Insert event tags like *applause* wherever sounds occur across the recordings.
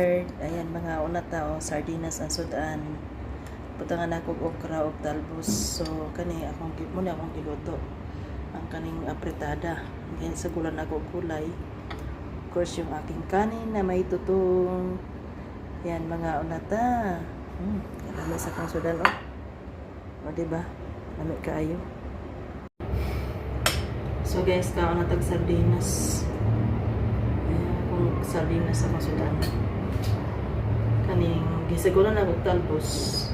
Ayan mga una tao, sardinas ang sudan. Butangan ako og okra og talbos. So kani akong muna akong giluto. Ang kaning apretada. Ngayon sa gulan ako og gulay. Of course yung aking kanin na may tutong. Yan mga unata. Hmm, kalami sa kong sudan oh. O diba? Lami kaayo. So guys, kaon na tag sardinas. Ayan akong sardinas sa kong gisiguran na talbos.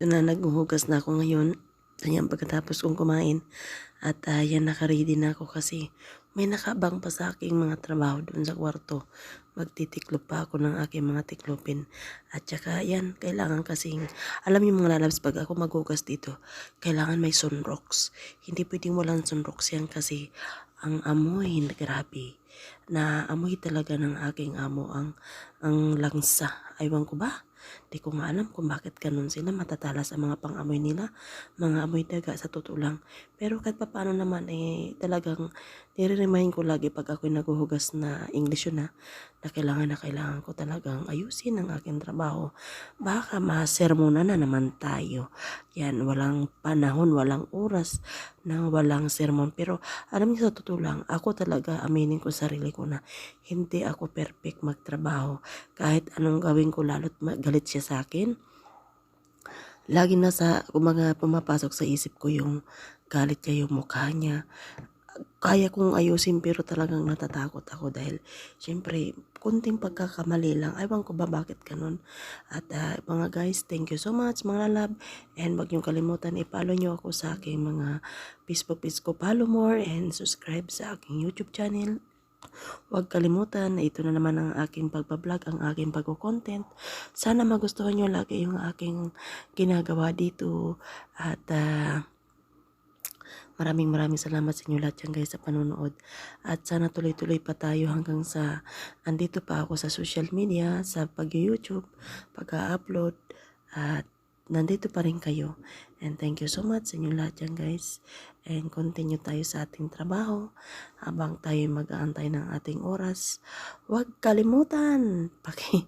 Na naghuhugas na ako ngayon. Ayan, pagkatapos kong kumain. At uh, yan, nakaready na ako kasi may nakabang pa sa aking mga trabaho doon sa kwarto. Magtitiklop pa ako ng aking mga tiklopin. At saka yan, kailangan kasing, alam niyo mga lalabs, pag ako maghugas dito, kailangan may sunrocks. Hindi pwedeng walang sunrocks yan kasi ang amoy, grabe. Na amoy talaga ng aking amo ang, ang langsa. Aywan ko ba? Di ko nga alam kung bakit ganun sila matatala sa mga pang-amoy nila. Mga amoy daga sa totoo. Pero kahit pa paano naman eh talagang nire-remind ko lagi pag ako'y naghuhugas na English yun na na kailangan na kailangan ko talagang ayusin ang aking trabaho. Baka masermona na naman tayo. Yan, walang panahon, walang oras na walang sermon. Pero alam niyo sa totoo lang, ako talaga aminin ko sa sarili ko na hindi ako perfect magtrabaho. Kahit anong gawin ko lalo't galit siya sa akin. Lagi na sa mga pumapasok sa isip ko yung galit niya, yung mukha niya. Kaya kong ayusin pero talagang natatakot ako dahil syempre kunting pagkakamali lang. Aywan ko ba bakit ganun. At uh, mga guys, thank you so much mga lalab. And wag niyong kalimutan i-follow niyo ako sa aking mga Facebook page ko. Follow more and subscribe sa aking YouTube channel. Huwag kalimutan na ito na naman ang aking pagbablog, ang aking pagko-content. Sana magustuhan nyo lagi yung aking ginagawa dito. At uh, maraming maraming salamat sa inyo lahat yan guys sa panonood. At sana tuloy-tuloy pa tayo hanggang sa andito pa ako sa social media, sa pag-YouTube, pag-upload. At nandito pa rin kayo. And thank you so much sa inyo lahat yan guys. And continue tayo sa ating trabaho habang tayo mag-aantay ng ating oras. Huwag kalimutan. *laughs* Paki,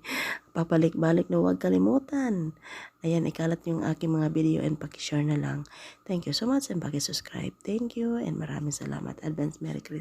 papalik-balik na huwag kalimutan. Ayan, ikalat yung aking mga video and pakishare na lang. Thank you so much and pakisubscribe. Thank you and maraming salamat. Advance Merry Christmas.